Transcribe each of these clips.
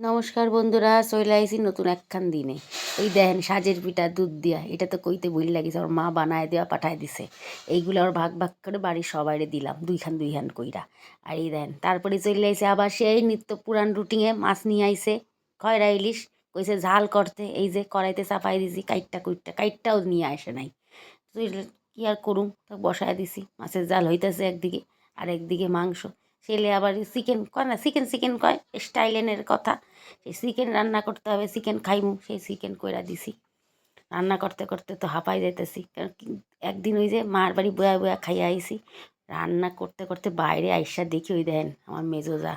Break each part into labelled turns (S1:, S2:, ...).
S1: নমস্কার বন্ধুরা, চলে আইসি নতুন একখান দিনে। এই দেখেন সাজের পিঠা, দুধ দিয়া। এটা তো কইতে বই লাগিছে আমার মা বানায় দেওয়া পাঠায় দিছে। এইগুলো আমার ভাগ ভাগ করে বাড়ির সবাইরে দিলাম, দুইখান দুইখান কইরা। আর এই দেন তারপরে চলে আইসে আবার সেই নিত্য পুরান রুটিনে মাছ নিয়ে আইসে খয়রা ইলিশ। কইছে ঝাল করতে, এই যে কড়াইতে চাপাই দিছি, কাইটটা কুইটটা, কাইটটাও নিয়ে আসে নাই। তুই কি আর করুম? বসায় দিছি, মাছের জাল হইতেছে একদিকে, আর একদিকে মাংস। ছেলে আবার চিকেন কয় না চিকেন চিকেন কয়, স্টাইলেনের কথা। সেই চিকেন রান্না করতে হবে চিকেন খাইমু, সেই চিকেন কইরা দিছি। রান্না করতে করতে তো হাঁপাই যাইতেছি, কারণ একদিন ওই যে মার বাড়ি বয়া বয়া খাইয়া আইছি, রান্না করতে করতে বাইরে আইসা দেখি ওই দেন আমার মেজোজা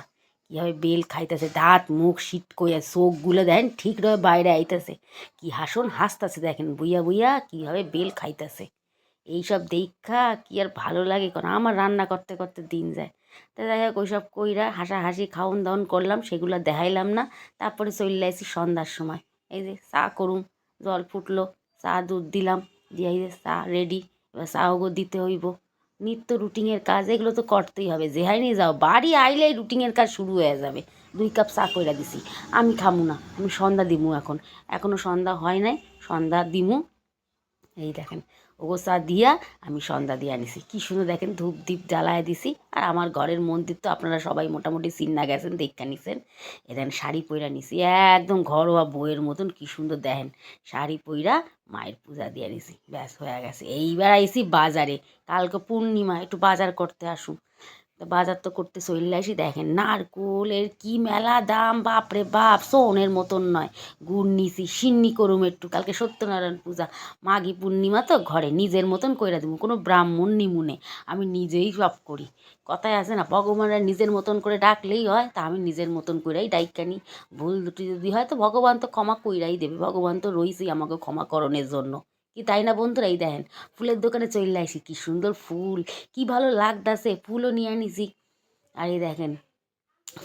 S1: কীভাবে বেল খাইতেছে, দাঁত, মুখ শীত কইয়া চোখগুলো দেখেন ঠিক রয়ে বাইরে আইতেছে। কি হাসন হাসতেছে দেখেন, বুইয়া বুইয়া কীভাবে বেল খাইতেছে। এইসব দেখা কি আর ভালো লাগে কোন? আমার রান্না করতে করতে দিন যায়। তা যাই হোক, ওইসব কইরা হাসাহাসি, খাওন দাওন করলাম, সেগুলো দেখাইলাম না। তারপরে চলে আসি সন্ধ্যার সময়। এই যে চা করুম, জল ফুটলো, চা দুধ দিলাম, দিয়ে এই যে চা রেডি এবার চাও দিতে হইব। নিত্য রুটিনের কাজ, এগুলো তো করতেই হবে। যেহাই নিয়ে যাও, বাড়ি আইলেই রুটিনের কাজ শুরু হয়ে যাবে। দুই কাপ চা কইরা দিছি, আমি খামু না, আমি সন্ধ্যা দিমু এখন। এখনও সন্ধ্যা হয় নাই, সন্ধ্যা দিমু। এই দেখেন ওগো চা দিয়া আমি সন্ধ্যা দিয়ে আনিছি। কি সুন্দর দেখেন ধূপ দ্বীপ জ্বালায় দিছি। আর আমার ঘরের মন্দির তো আপনারা সবাই মোটামুটি চিন্না গেছেন, দেখা নিছেন। এ দেখেন শাড়ি পইরা নিছি। একদম ঘরোয়া বইয়ের মতন কি সুন্দর দেখেন। শাড়ি পইরা মায়ের পূজা দিয়ে নিছি ব্যাস হয়ে গেছে। এইবার আইসি বাজারে। কালকে পূর্ণিমা, একটু বাজার করতে আসুন। বাজার তো করতে চলে আসি, দেখেন নারকোলের কি মেলা দাম, বাপরে বাপ, সোনের মতন নয়। গুড় নিছি, সিন্নি করুম একটু, কালকে সত্যনারায়ণ পূজা। মাঘি পূর্ণিমা তো ঘরে, নিজের মতন কইরা দিব কোনো ব্রাহ্মণ নিমুনে আমি নিজেই সব করি। কথায় আছে না, ভগবানরা নিজের মতন করে ডাকলেই হয়, তা আমি নিজের মতন কইরাই ডাইকানি ভুল দুটি যদি হয় তো ভগবান তো ক্ষমা কইরাই দেবে, ভগবান তো রইছেই আমাকে ক্ষমা করণের জন্য। কি তাই না বন্ধুরা? এই দেখেন, ফুলের দোকানে চলে আসি, কি সুন্দর ফুল, কি ভালো লাগতাছে, ফুলও নিয়ে আনিছি। আর এই দেখেন,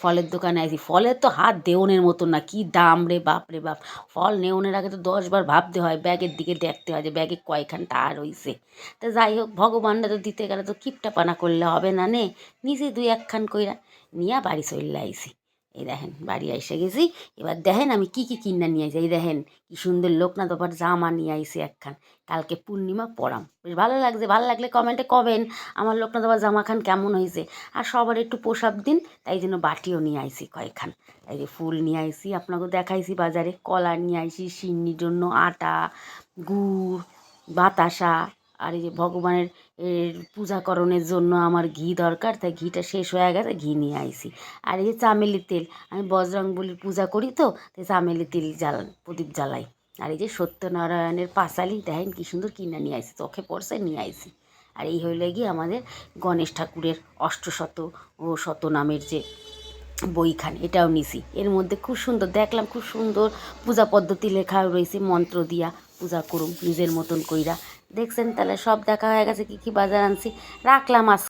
S1: ফলের দোকানে আইছি। ফলের তো হাত দেওনের মতন না, কি দাম রে বাপ রে বাপ। ফল নেওনের আগে তো দশবার ভাবতে হয়, ব্যাগের দিকে দেখতে হয় যে ব্যাগে কয়খান টার হইছে। তা যাই হোক, ভগবানরা তো দিতে গেলে তো কিপটা পানা করলে হবে না নে? নিজে দুই একখান কইরা নিয়া বাড়ি চলে আইছি। এই দেখেন, বাড়ি এসে গেছি। এবার দেখেন আমি কি কি কিনা নিয়ে আইছি। এই দেখেন, কি সুন্দর লোকনাথ বাবার জামা নিয়ে আইছি একখান। কালকে পূর্ণিমা পরাম বেশ ভালো লাগছে। ভালো লাগলে কমেন্টে কবেন, আমার লোকনাথ বাবার জামা খান কেমন হয়েছে? আর সবার একটু পোশাক দিন, তাই জন্য বাটিও নিয়ে আইছি কয়েকখান। এই যে ফুল নিয়ে আইছি আপনাকে দেখাইছি বাজারে। কলা নিয়ে আইছি, সিন্নির জন্য আটা, গুড়, বাতাসা আর এই যে ভগবানের পূজাকরণের জন্য আমার ঘি দরকার, তাই ঘিটা শেষ হয়ে গেছে, ঘি নিয়ে আইছি। আর এই যে চামেলি তেল, আমি বজরং বলির পূজা করি তো, তাই চামেলি তেল জ্বাল, প্রদীপ জ্বালাই। আর এই যে সত্যনারায়ণের পাঁচালি, দেখেন কি সুন্দর কিনা নিয়ে আইছি, চোখে পড়ছে, নিয়ে আইছি। আর এই হইলে গিয়ে আমাদের গণেশ ঠাকুরের অষ্টশত ও শত নামের যে বইখান, এটাও নিছি। এর মধ্যে খুব সুন্দর, দেখলাম খুব সুন্দর পূজা পদ্ধতি লেখা রয়েছে, মন্ত্র দিয়া পূজা করুম নিজের মতন কইরা। দেখছেন তাহলে সব দেখা হয়ে গেছে কি কি বাজার আনছি। রাখলাম আজ